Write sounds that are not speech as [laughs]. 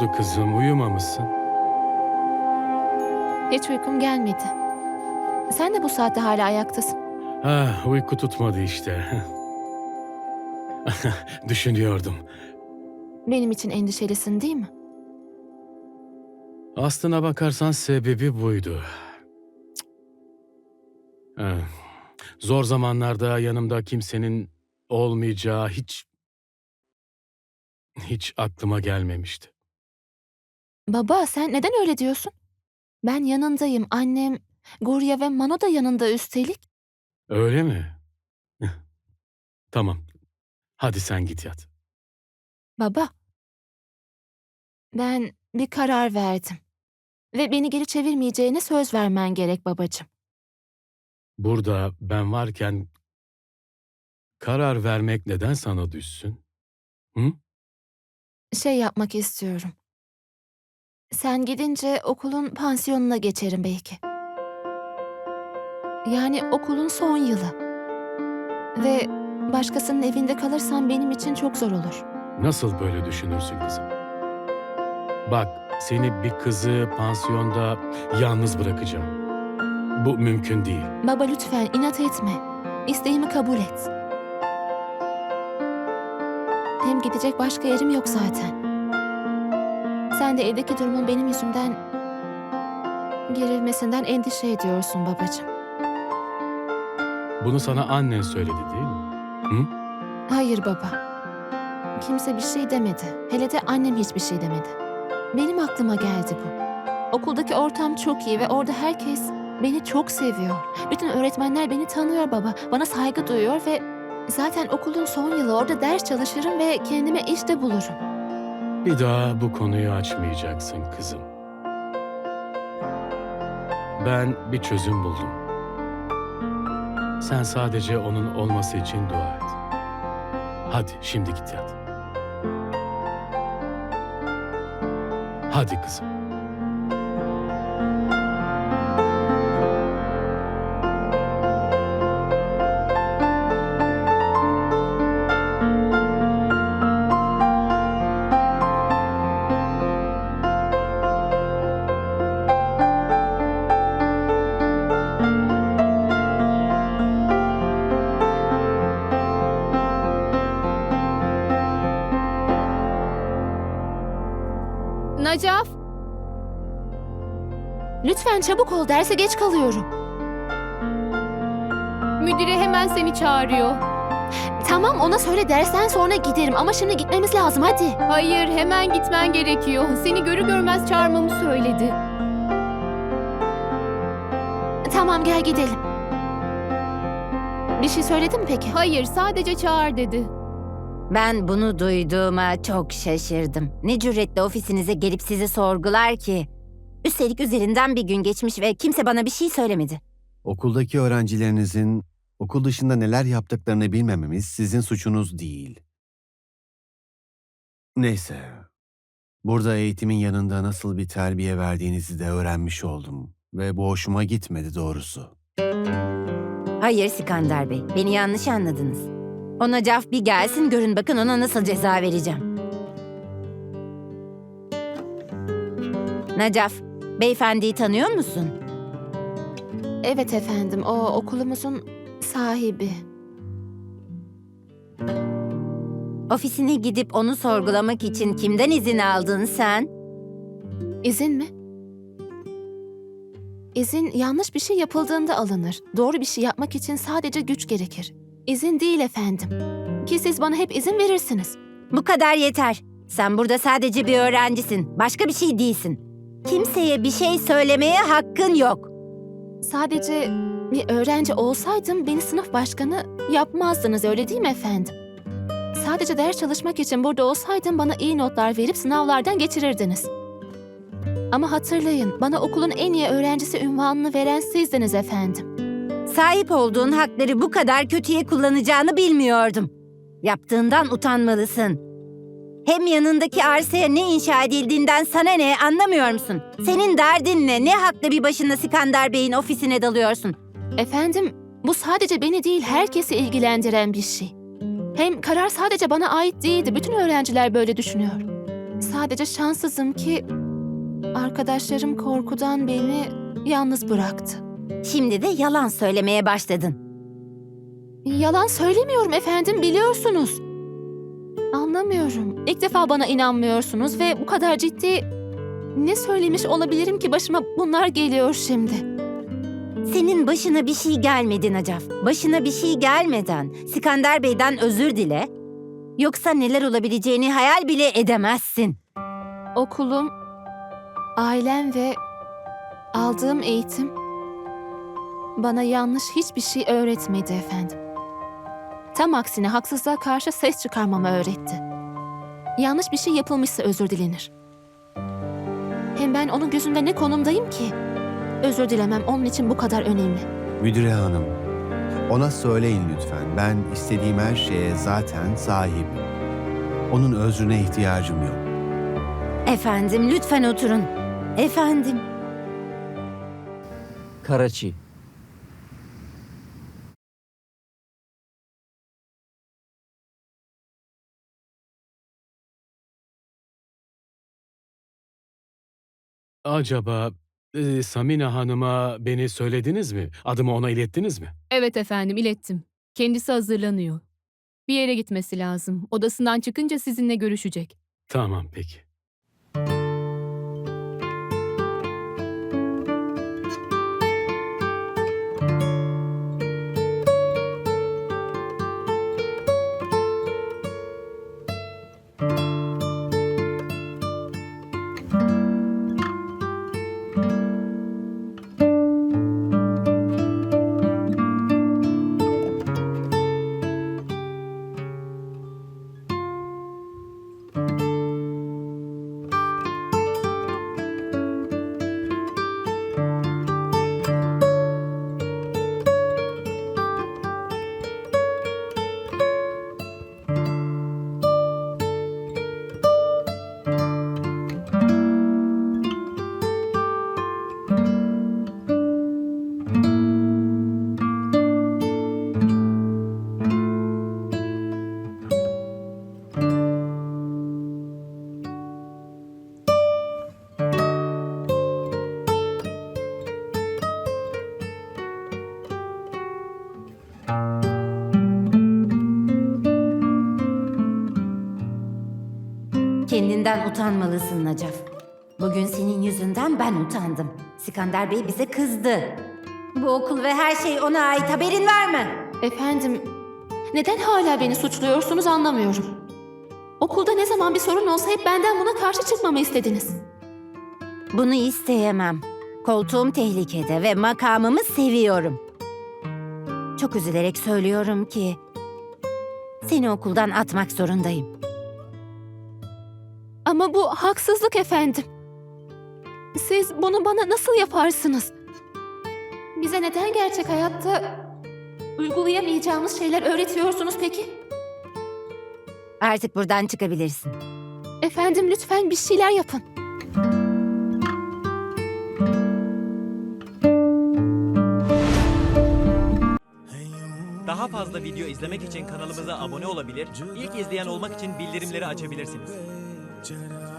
Oldu kızım? Uyumamışsın. Hiç uykum gelmedi. Sen de bu saatte hala ayaktasın. Ah, uyku tutmadı işte. [laughs] Düşünüyordum. Benim için endişelisin değil mi? Aslına bakarsan sebebi buydu. Zor zamanlarda yanımda kimsenin olmayacağı hiç hiç aklıma gelmemişti. Baba sen neden öyle diyorsun? Ben yanındayım. Annem, Gurya ve Mano da yanında üstelik. Öyle mi? Tamam. Hadi sen git yat. Baba. Ben bir karar verdim. Ve beni geri çevirmeyeceğine söz vermen gerek babacığım. Burada ben varken karar vermek neden sana düşsün? Şey yapmak istiyorum. Sen gidince okulun pansiyonuna geçerim belki. Yani okulun son yılı. Ve başkasının evinde kalırsam benim için çok zor olur. Nasıl böyle düşünürsün kızım? Bak, seni bir kızı pansiyonda yalnız bırakacağım. Bu mümkün değil. Baba lütfen inat etme. İsteğimi kabul et. Hem gidecek başka yerim yok zaten. Sen de evdeki durumun benim yüzümden gerilmesinden endişe ediyorsun babacığım. Bunu sana annen söyledi değil mi? Hayır baba. Kimse bir şey demedi. Hele de annem hiçbir şey demedi. Benim aklıma geldi bu. Okuldaki ortam çok iyi ve orada herkes beni çok seviyor. Bütün öğretmenler beni tanıyor baba. Bana saygı duyuyor ve zaten okulun son yılı orada ders çalışırım ve kendime iş de bulurum. Bir daha bu konuyu açmayacaksın kızım. Ben bir çözüm buldum. Sen sadece onun olması için dua et. Hadi şimdi git yat. Hadi kızım. Nacaf, Lütfen çabuk ol derse geç kalıyorum. müdüre hemen seni çağırıyor. Tamam ona söyle dersten sonra giderim ama şimdi gitmemiz lazım hadi. Hayır, hemen gitmen gerekiyor. Seni görür görmez çağırmamı söyledi. Tamam gel gidelim. Bir şey söyledin mi peki? Hayır, sadece çağır dedi. Ben bunu duyduğuma çok şaşırdım. Ne cüretle ofisinize gelip sizi sorgular ki? Üstelik üzerinden bir gün geçmiş ve kimse bana bir şey söylemedi. Okuldaki öğrencilerinizin okul dışında neler yaptıklarını bilmememiz sizin suçunuz değil. Neyse. Burada eğitimin yanında nasıl bir terbiye verdiğinizi de öğrenmiş oldum ve bu hoşuma gitmedi doğrusu. Hayır Sikandar Bey, beni yanlış anladınız. O Nacaf bir gelsin görün bakın ona nasıl ceza vereceğim. Nacaf, beyefendiyi tanıyor musun? Evet efendim o okulumuzun sahibi. Ofisine gidip onu sorgulamak için kimden izin aldın sen? İzin mi? İzin yanlış bir şey yapıldığında alınır. Doğru bir şey yapmak için sadece güç gerekir. İzin değil efendim. Ki siz bana hep izin verirsiniz. Bu kadar yeter. Sen burada sadece bir öğrencisin. Başka bir şey değilsin. Kimseye bir şey söylemeye hakkın yok. Sadece bir öğrenci olsaydım beni sınıf başkanı yapmazdınız öyle değil mi efendim? Sadece ders çalışmak için burada olsaydım bana iyi notlar verip sınavlardan geçirirdiniz. Ama hatırlayın bana okulun en iyi öğrencisi ünvanını veren sizdiniz efendim. Sahip olduğun hakları bu kadar kötüye kullanacağını bilmiyordum. Yaptığından utanmalısın. Hem yanındaki arsaya ne inşa edildiğinden sana ne anlamıyor musun? Senin derdin ne? Ne hakla bir başına Sikandar Bey'in ofisine dalıyorsun? Efendim, bu sadece beni değil herkesi ilgilendiren bir şey. Hem karar sadece bana ait değildi. Bütün öğrenciler böyle düşünüyor. Sadece şanssızım ki arkadaşlarım korkudan beni yalnız bıraktı. Şimdi de yalan söylemeye başladın. Yalan söylemiyorum efendim biliyorsunuz. Anlamıyorum. İlk defa bana inanmıyorsunuz ve bu kadar ciddi ne söylemiş olabilirim ki başıma bunlar geliyor şimdi. Senin başına bir şey gelmedi Nacaf. Başına bir şey gelmeden Sikandar Bey'den özür dile. Yoksa neler olabileceğini hayal bile edemezsin. Okulum, ailem ve aldığım eğitim bana yanlış hiçbir şey öğretmedi efendim. Tam aksine haksızlığa karşı ses çıkarmamı öğretti. Yanlış bir şey yapılmışsa özür dilenir. Hem ben onun gözünde ne konumdayım ki? Özür dilemem onun için bu kadar önemli. Müdüre hanım, ona söyleyin lütfen. Ben istediğim her şeye zaten sahibim. Onun özrüne ihtiyacım yok. Efendim lütfen oturun. Efendim. Karaçi. Acaba e, Samina Hanım'a beni söylediniz mi? Adımı ona ilettiniz mi? Evet efendim ilettim. Kendisi hazırlanıyor. Bir yere gitmesi lazım. Odasından çıkınca sizinle görüşecek. Tamam peki. Kendinden utanmalısın Nacaf. Bugün senin yüzünden ben utandım. Sikandar Bey bize kızdı. Bu okul ve her şey ona ait haberin var mı? Efendim, neden hala beni suçluyorsunuz anlamıyorum. Okulda ne zaman bir sorun olsa hep benden buna karşı çıkmamı istediniz. Bunu isteyemem. Koltuğum tehlikede ve makamımı seviyorum. Çok üzülerek söylüyorum ki seni okuldan atmak zorundayım. Ama bu haksızlık efendim. Siz bunu bana nasıl yaparsınız? Bize neden gerçek hayatta uygulayamayacağımız şeyler öğretiyorsunuz peki? Artık buradan çıkabilirsin. Efendim lütfen bir şeyler yapın. Daha fazla video izlemek için kanalımıza abone olabilir, ilk izleyen olmak için bildirimleri açabilirsiniz. Jenna.